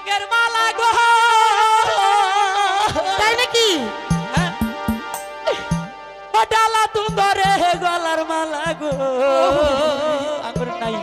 রঙের মালা গো। তাই নাকি? হ্যাঁ? ডালা তুন্দরে গলার মালা গো। আঙ্গুর নাই।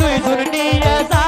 तुझी दुर्निया